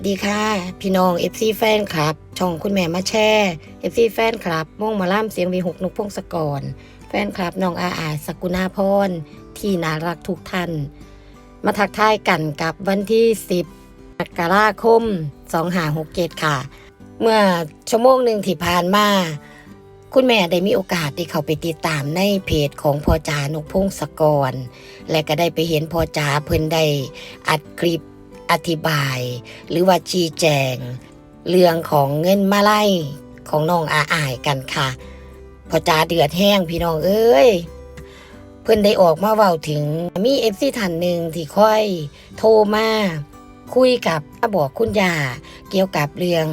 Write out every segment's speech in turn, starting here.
วัสดีค่ะ พี่น้อง FC แฟนคลับ ช่องคุณแม่มาแช่ FC แฟนคลับม่งมาล่ามเสียงวีหกนกพงศกร แฟนคลับน้องอาอาสกุณาพร ที่น่ารักทุกท่าน มาทักทายกันกับวันที่ 10มกราคม2567ค่ะ เมื่อชั่วโมงหนึ่งที่ผ่านมา คุณแม่ได้มีโอกาสได้เข้าไปติดตามในเพจของพ่อจานกพงศกร และก็ได้ไปเห็นพ่อจาเพิ่นได้อัดคลิป อธิบาย หรือว่าชี้แจง เรื่องของเงินมาไล่ของน้องอาอายกันค่ะ พอจาเดือดแห้งพี่น้องเอ้ยเพิ่อนได้ออกมาเว้าถึงมีเอฟซีท่านหนึ่งที่ค่อยโทรมาคุยกับบอกคุณยาเกี่ยวกับเรื่อง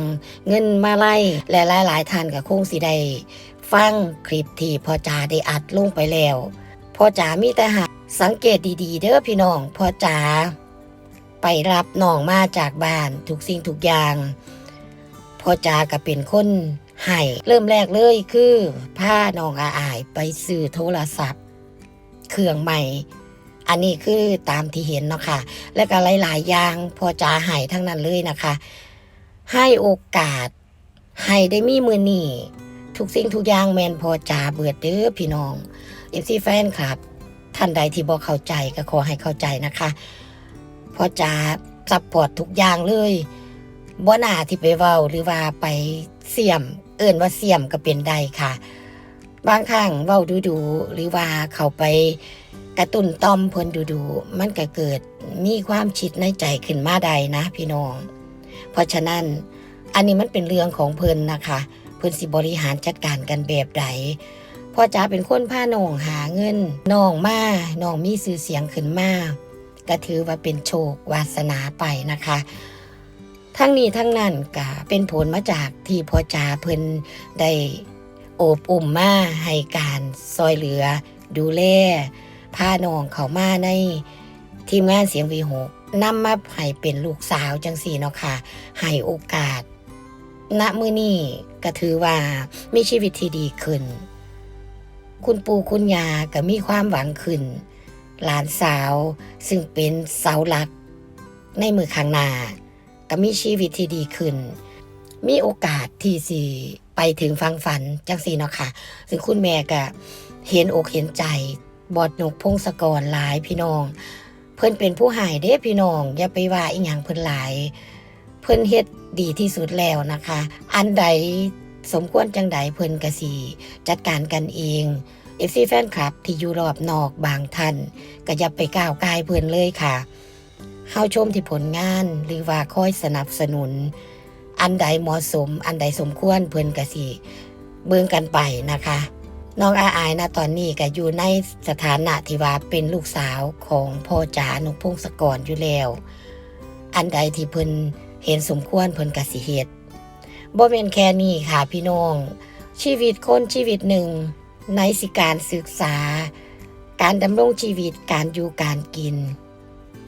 เงินมาไล่และหลายๆท่านก็คงสิได้ฟังคลิปที่พ่อจาได้อัดลงไปแล้วพ่อจามีแต่หาสังเกตดีๆ เด้อพี่น้องพ่อจา ไปรับน้องมาจากบ้านทุกสิ่งทุกอย่างพ่อจาก็เป็นคนให้เริ่มแรกเลยคือพาน้องอาอายไปซื้อโทรศัพท์ เครื่องใหม่ อันนี้คือตามที่เห็นเนาะค่ะ แล้วก็หลายๆอย่างพอจาให้ทั้งนั้นเลยนะคะ ให้โอกาสให้ได้มีมือนี่ทุกสิ่งทุกอย่างแมนพอจาเบิดเด้อพี่น้องเอฟซีแฟนครับท่านใดที่บอกเข้าใจก็ขอให้เข้าใจนะคะ พ่อจาซัพพอร์ตทุกอย่างเลยบ่หนาที่ไปเว้าหรือว่าไปเสี่ยม เอิ่นว่าเสี่ยมก็เป็นได้ค่ะ บางครั้งเว้าดูดูๆหรือว่าเขาไปกระตุ้นต้อมเพิ่นดูดูๆมันก็เกิดมีความคิดในใจขึ้นมาใดนะ พี่น้อง เพราะฉะนั้นอันนี้มันเป็นเรื่องของเพิ่นนะคะ เพิ่นสิบริหารจัดการกันแบบใดพ่อจ๋าเป็นคนพาน้องหาเงินน้องมาน้องมีชื่อเสียงขึ้นมา ก็ถือว่าเป็นโชควาสนาไปนะคะ ทั้งนี้ทั้งนั้นก็เป็นผลมาจากที่พ่อจ๋าเพิ่นได้โอบอุ่มมาให้การซอยเหลือ ดูแลพาน้องเขามาในทีมงานเสียงวีหกนำมาให้เป็นลูกสาวจังสี่เนาะค่ะให้โอกาส ณมือนี้ก็ถือว่ามีชีวิตที่ดีขึ้น คุณปู่คุณยาก็มีความหวังขึ้น หลานสาว ซึ่งเป็นเสาหลัก ในมือข้างหน้าก็มีชีวิตที่ดีขึ้น มีโอกาสที่สิไปถึงฟังฝันจังสีเนาะค่ะ ซึ่งคุณแม่ก็เห็นอกเห็นใจบอดนกพงศกรหลายพี่น้อง เพิ่อนเป็นผู้หายเด้พี่น้อง อย่าไปว่าอีหยังเพิ่อนหลาย เพิ่อนเฮ็ดดีที่สุดแล้วนะคะ อันใดสมควรจังใดเพิ่อนกะสีจัดการกันเอง เอฟซีแฟนคลับที่อยู่รอบนอกบางท่านก็อย่าไปก้าวกายเพิ่นเลยค่ะเฮาชมที่ผลงานหรือว่าคอยสนับสนุน อันใดเหมาะสม อันใดสมควรเพิ่นกสิเบิ่งกันไปนะคะน้องอาอายนะตอนนี้ก็อยู่ในสถานะที่ว่าเป็นลูกสาวของพ่อจ๋านกพงศกรอยู่แล้ว อันใดที่เพิ่นเห็นสมควรเพิ่นกสิเฮ็ดบ่แม่นแค่นี้ค่ะพี่น้อง ชีวิตคนชีวิตหนึ่ง ในสิการศึกษา การดำรงชีวิตการอยู่การกิน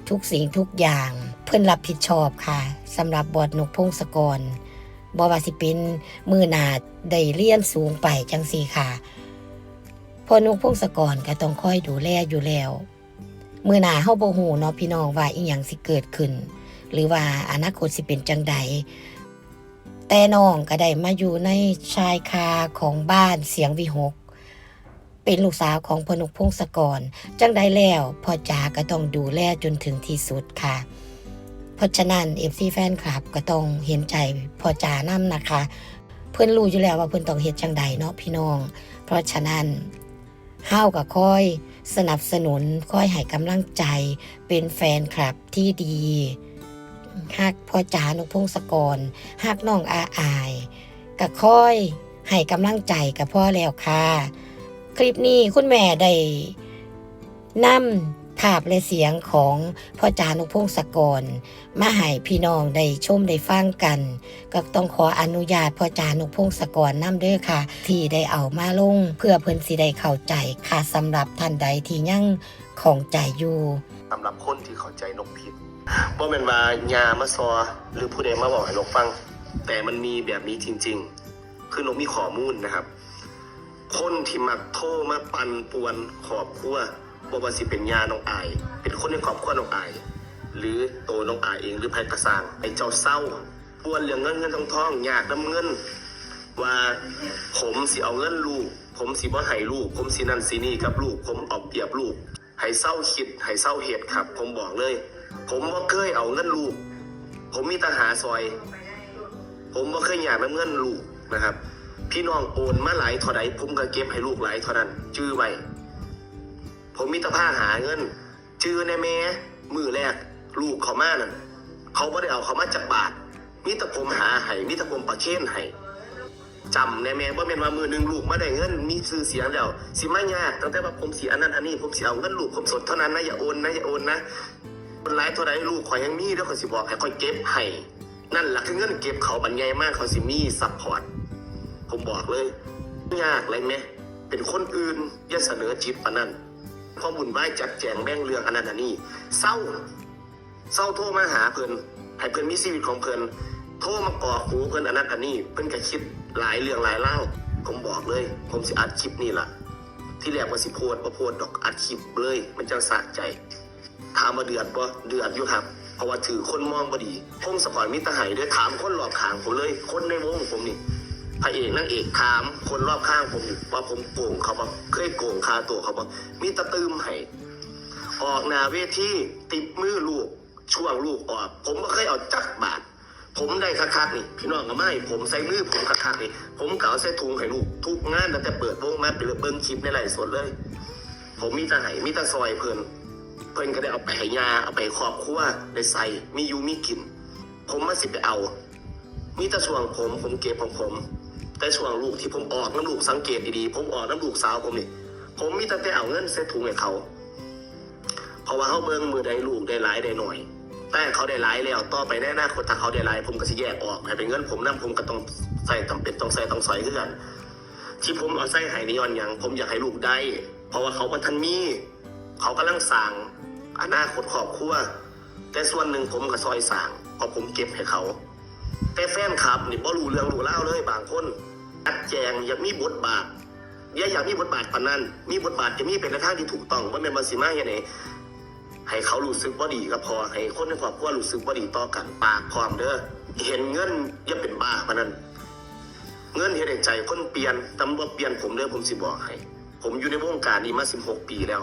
ทุกสิ่งทุกอย่าง เพิ่อนรับผิดชอบค่ะสำหรับบอดนกพงศกรบ่ว่าสิเป็นมือหนาได้เรียนสูงไปจังสี่ค่ะพอนกพงศกรก็ต้องคอยดูแลอยู่แล้วมือหนาเฮาบ่ฮู้เนาะพี่น้องว่าอีหยังสิเกิดขึ้น หรือว่าอนาคตสิเป็นจังใดแต่น้องก็ได้มาอยู่ในชายคาของบ้านเสียงวิหก เป็นลูกสาวของพนุกพงศกร จังได้แล้วพ่อจ๋าก็ต้องดูแลจนถึงที่สุดค่ะ เพราะฉะนั้นเอฟซีแฟนคลับก็ต้องเห็นใจพ่อจ๋านํนะคะ เพื่อนรู้อยู่แล้วว่าเพื่อนต้องเฮ็ดจังใดเนาะพี่น้อง เพราะฉะนั้นเฮาก็ค่อยสนับสนุนคอยให้กำลังใจเป็นแฟนคลับที่ดีฮักพ่อจ๋านกพงศกรฮักน้องอาอายก็ค่อยให้กำลังใจกับพ่อแล้วค่ะ คลิปนี้คุณแม่ได้นำภาพและเสียงของพ่อจานุพงศกร มาให้พี่น้องได้ชมได้ฟังกัน ก็ต้องขออนุญาตพ่อจานุพงศกรนํเด้อค่ะ ที่ได้เอามาลง เพื่อเพิ่นสิได้เข้าใจค่ะสำหรับท่านใดที่ยังของใจอยู่สำหรับคนที่เข้าใจนกผิดว่าเป็นว่ายามาซอ หรือผู้ใดมาบอกให้นกฟัง แต่มันมีแบบนี้จริง ๆ คือนกมีข้อมูลนะครับ คนที่มักโทรมาปันป่วนขอบครัวบอกว่าสิเป็นยาน้องอาย เป็นคนในครอบครัวน้องอาย หรือโตน้องอายเองหรือไผกระสางไอ้เจ้าเศร้าพวนเรื่องเงินเงินทองทองอยากนำเงิน ว่าผมสิเอาเงินลูก ผมสิบ่ให้ลูก ผมสินั่นสินี่กับลูก ผมเอาเปรียบลูกให้เศร้าคิดให้เศร้าเหตุครับ ผมบอกเลย ผมบ่เคยเอาเงินลูก ผมมีแตหาซอย ผมบ่เคยอยากนำเงินลูกนะครับ พี่น้องโอนมาหลายเท่าใดผมก็เก็บให้ลูกหลายเท่านั้น จื้อไว้ผมมีตะผ้าหาเงิน จื้อในแม่มือแรก ลูกเขามานั่นเขาไม่ได้เอาเขามาจากบาทมีต่ผมหาให้มีต่ผมประเคนให้จำในแม่ว่าเป็นว่ามือหนึ่งลูกมาได้เงิน มีซื้อเสียงแล้วสิไม่ยากตั้งแต่ว่าผมเสียอันนั้นอันนี้ผมเสียเอาเงินลูกผมสดเท่านั้นนะอย่าโอนนะอย่าโอนนะคนร้ายเท่าไรลูกขอยยังมีแล้วเขาสิบอกให้คอยเก็บให้นั่นหละคือเงินเก็บเขาบันใหญ่มากเขาสิมีซัพพอร์ต ผมบอกเลย ยากเลยไหมเป็นคนอื่นอย่าเสนอจิตปนนั้นข้อมูลไว้จัดแจงแบ่งเรื่องอันนั้นอันนี้เศร้าเศร้าโทรมาหาเพิ่นให้เพิ่นมีชีวิตของเพิ่นโทรมาก่อหูเพิ่นอันนั้นอันนี้เพิ่นก็คิดหลายเรื่องหลายเล่าผมบอกเลย ผมสิอัดคลิปนี่ล่ะ ที่แรกว่าสิโพดบ่โพดดอกอัดคลิปเลย มันจังสะใจถามมาเดือดบ่เดือดอยู่ครับ เพราะว่าถือคนมองบ่ดีผมสปอยมิตรไห้ด้วยถามคนรอบข้างผมเลย คนในวงผมนี่ พระเอกนางเอกถามคนรอบข้างผมว่าผมโกงเขาบ่เคยโกงคาตัวเขาบ่มีตะตืมให้ออกนาเวทีติดมือลูกช่วงลูกออก ผมไม่เคยเอาจักบาท ผมได้คักๆนี่ พี่น้องก็ไม่ผมใส่มือผมคักๆนี่ ผมเก่าใส่ถุงให้ลูก ทุกงานตั้งแต่เปิดวงมาเป็นเบิ้งคลิปในไลฟ์สดเลย ผมมีตาไห้มีตาซอยเพิ่นเพิ่นก็ได้เอาไปให้ยาเอาไปให้ครอบครัวได้ใส่มีอยู่มีกิน ผมมาสิไปเอา มีต่ช่วงผมผมเก็บของผม แต่ช่วงลูกที่ผมออกน้ำลูกสังเกตดีๆผมออกน้ำลูกสาวผมนี่ผมมีแต่แต่เอาเงินเซ็ตถุงให้เขา เพราะว่าเขาเบิ่งมือได้ลูกได้หลายได้หน่อย แต่เขาได้หลายแล้วต่อไปแน่หน้าคนถ้าเขาได้หลาย ผมก็สิแยกออกให้เป็นเงินผมนํผมก็ต้องใส่จำเป็นต้องใส่ต้องใส่คือกันที่ผมเอาใส่ให้นิยอนอย่างผมอยากให้ลูกได้ เพราะว่าเขาบัทันมีเขากำลังสั่งอนาคตครอบครัวแต่ส่วนหนึ่งผมก็ซอยสั่งเพราะผมเก็บให้เขา แต่แฟนคลับนี่บ่รู้เรื่องรู้เล่าเลยบางคนอัดแจงอยากมีบทบาทอย่าอยากมีบทบาทปานนั้น มีบทบาทจะมีเป็นในทางที่ถูกต้องว่าเป็นบาสิมาอย่างไรให้เขารู้สึกว่าดีก็พอให้คนในครอบครัวรู้สึกว่าดีต่อกันปากพร้อมเด้อเห็นเงินอย่าเป็นบ้าปานนั้น เงินเห็นให้ใจคนเปลี่ยนตำรวจเปลี่ยนผมเด้อผมสิบอกให้ผมอยู่ในวงการนี้มา 16 ปีแล้ว